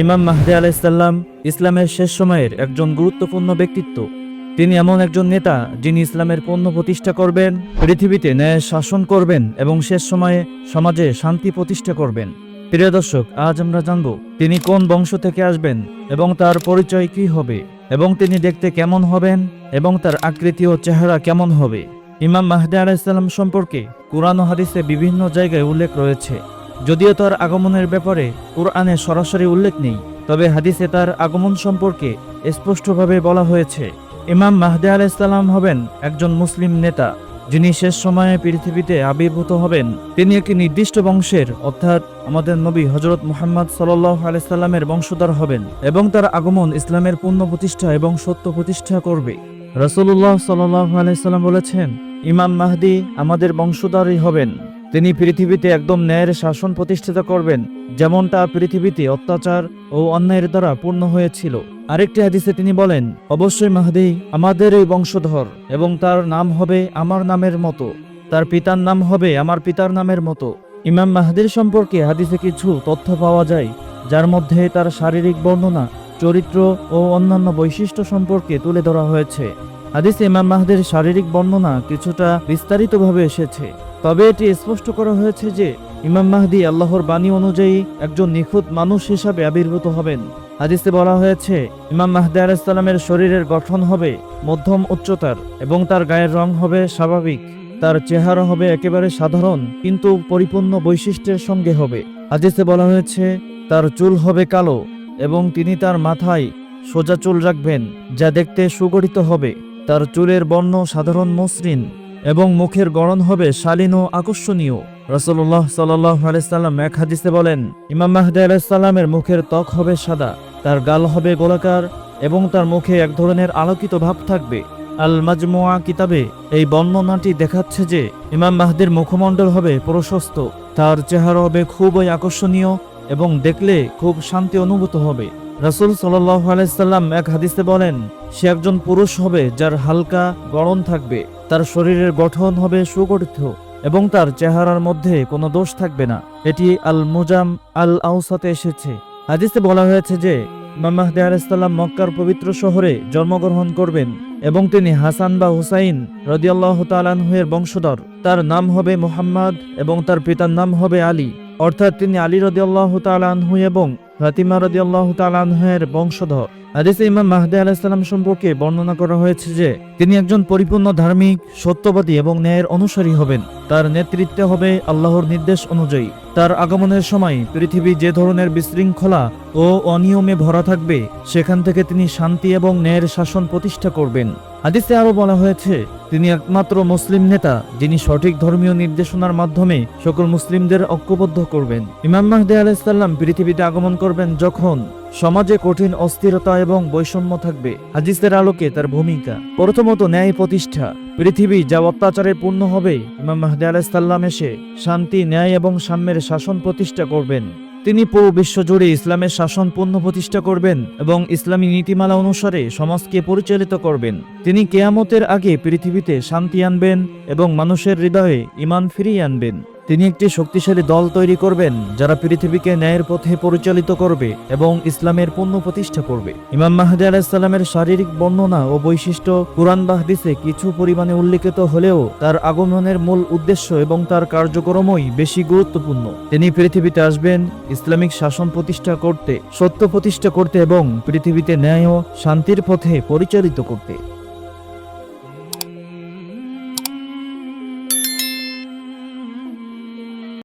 ইমাম মাহদি আলাইসাল্লাম ইসলামের শেষ সময়ের একজন গুরুত্বপূর্ণ ব্যক্তিত্ব। তিনি এমন একজন নেতা যিনি ইসলামের পণ্য প্রতিষ্ঠা করবেন, পৃথিবীতে ন্যায় শাসন করবেন এবং শেষ সময়ে সমাজে শান্তি প্রতিষ্ঠা করবেন। প্রিয় দর্শক, আজ আমরা জানব তিনি কোন বংশ থেকে আসবেন এবং তার পরিচয় কি হবে এবং তিনি দেখতে কেমন হবেন এবং তার আকৃতি ও চেহারা কেমন হবে। ইমাম মাহদে আলাইসাল্লাম সম্পর্কে কুরআন হাদিসে বিভিন্ন জায়গায় উল্লেখ রয়েছে। যদিও তার আগমনের ব্যাপারে কোরআনে সরাসরি উল্লেখ নেই, তবে হাদিসে তার আগমন সম্পর্কে স্পষ্টভাবে বলা হয়েছে। ইমাম মাহদি আলাইসাল্লাম হবেন একজন মুসলিম নেতা, যিনি শেষ সময়ে পৃথিবীতে আবির্ভূত হবেন। তিনি একটি নির্দিষ্ট বংশের, অর্থাৎ আমাদের নবী হজরত মুহাম্মদ সাল্লাহ আলাইসাল্লামের বংশধর হবেন এবং তার আগমন ইসলামের পূর্ণ প্রতিষ্ঠা এবং সত্য প্রতিষ্ঠা করবে। রসুল্লাহ সাল্লাহ আলাইসাল্লাম বলেছেন, ইমাম মাহদি আমাদের বংশধরই হবেন। তিনি পৃথিবীতে একদম ন্যায়ের শাসন প্রতিষ্ঠিত করবেন, যেমনটা পৃথিবীতে অত্যাচার ও অন্যায়ের দ্বারা পূর্ণ হয়েছিল। আরেকটি হাদিসে তিনি বলেন, অবশ্যই মাহদি, আমাদের এই বংশধর এবং তার নাম হবে আমার নামের মতো, তার পিতার নাম হবে আমার পিতার নামের মতো। ইমাম মাহাদির সম্পর্কে হাদিসে কিছু তথ্য পাওয়া যায়, যার মধ্যে তার শারীরিক বর্ণনা, চরিত্র ও অন্যান্য বৈশিষ্ট্য সম্পর্কে তুলে ধরা হয়েছে। হাদিসে ইমাম মাহদির শারীরিক বর্ণনা কিছুটা বিস্তারিতভাবে এসেছে। তবে এটি স্পষ্ট করা হয়েছে যে ইমাম মাহদি আল্লাহর বাণী অনুযায়ী একজন নিখুঁত মানুষ হিসাবে আবির্ভূত হবেন। হাদিসে বলা হয়েছে, ইমাম মাহদি আলাইসাল্লামের শরীরের গঠন হবে মধ্যম উচ্চতার এবং তার গায়ের রং হবে স্বাভাবিক। তার চেহারা হবে একেবারে সাধারণ, কিন্তু পরিপূর্ণ বৈশিষ্ট্যের সঙ্গে হবে। হাদিসে বলা হয়েছে, তার চুল হবে কালো এবং তিনি তার মাথায় সোজা চুল রাখবেন, যা দেখতে সুগঠিত হবে। তার চুলের বর্ণ সাধারণ মসৃণ এবং মুখের গড়ন হবে শালীন ও আকর্ষণীয়। রসল্লাহ সাল্লাহ আলাইসাল্লাম এক হাদিসে বলেন, ইমাম মাহদি আলাইসাল্লামের মুখের ত্বক হবে সাদা, তার গাল হবে গোলাকার এবং তার মুখে এক ধরনের আলোকিত ভাব থাকবে। আল মাজমুয়া কিতাবে এই বর্ণনাটি দেখাচ্ছে যে ইমাম মাহদির মুখমণ্ডল হবে প্রশস্ত, তার চেহারা হবে খুবই আকর্ষণীয় এবং দেখলে খুব শান্তি অনুভূত হবে। রাসুল সাল্লাহ আলাইসাল্লাম এক হাদিসে বলেন, সে একজন পুরুষ হবে যার হালকা গড়ন থাকবে, তার শরীরের গঠন হবে সুগঠিত এবং তার চেহারার মধ্যে কোনো দোষ থাকবে না। এটি আল মুজাম আল আউসাতে এসেছে। হাদিসে বলা হয়েছে যে, ইমাম মাহদি আলাইসাল্লাম মক্কার পবিত্র শহরে জন্মগ্রহণ করবেন এবং তিনি হাসান বা হুসাইন রদিয়াল্লাহ তালানহুয়ের বংশধর। তার নাম হবে মুহাম্মদ এবং তার পিতার নাম হবে আলী। অর্থাৎ তিনি আলী রদিয়াল্লাহ তালানহু এবং ফাতিমা রদিয়াল্লাহ তালানহের বংশধর। হাদিসে ইমাম মাহদে আলাইসাল্লাম সম্পর্কে বর্ণনা করা হয়েছে যে, তিনি একজন পরিপূর্ণ ধার্মিক, সত্যবাদী এবং ন্যায়ের অনুসারী হবেন। তার নেতৃত্বে হবে আল্লাহর নির্দেশ অনুযায়ী। তার আগমনের সময় পৃথিবী যে ধরনের বিশৃঙ্খলা ও অনিয়মে ভরা থাকবে, সেখান থেকে তিনি শান্তি এবং ন্যায়ের শাসন প্রতিষ্ঠা করবেন। হাদিসে আরও বলা হয়েছে, তিনি একমাত্র মুসলিম নেতা, যিনি সঠিক ধর্মীয় নির্দেশনার মাধ্যমে সকল মুসলিমদের ঐক্যবদ্ধ করবেন। ইমাম মাহদি আলাইসাল্লাম পৃথিবীতে আগমন করবেন যখন সমাজে কঠিন অস্থিরতা এবং বৈষম্য থাকবে। হাদিসের আলোকে তার ভূমিকা। প্রথমত ন্যায় প্রতিষ্ঠা। পৃথিবী যা অত্যাচারে পূর্ণ হবে, ইমাম মাহদি আলাইসাল্লাম এসে শান্তি, ন্যায় এবং সাম্যের শাসন প্রতিষ্ঠা করবেন। তিনি পুরো বিশ্বজুড়ে ইসলামের শাসন পূর্ণ প্রতিষ্ঠা করবেন এবং ইসলামী নীতিমালা অনুসারে সমাজকে পরিচালিত করবেন। তিনি কেয়ামতের আগে পৃথিবীতে শান্তি আনবেন এবং মানুষের হৃদয়ে ইমান ফিরিয়ে আনবেন। তিনি একটি শক্তিশালী দল তৈরি করবেন, যারা পৃথিবীকে ন্যায়ের পথে পরিচালিত করবে এবং ইসলামের পণ্য প্রতিষ্ঠা করবে। ইমাম মাহদি আলাহিসাল্লামের শারীরিক বর্ণনা ও বৈশিষ্ট্য কুরআন বাহদিসে কিছু পরিমাণে উল্লেখিত হলেও তার আগমনের মূল উদ্দেশ্য এবং তার কার্যক্রমই বেশি গুরুত্বপূর্ণ। তিনি পৃথিবীতে আসবেন, ইসলামিক শাসন প্রতিষ্ঠা করতে, সত্য প্রতিষ্ঠা করতে এবং পৃথিবীতে ন্যায় ও শান্তির পথে পরিচালিত করতে।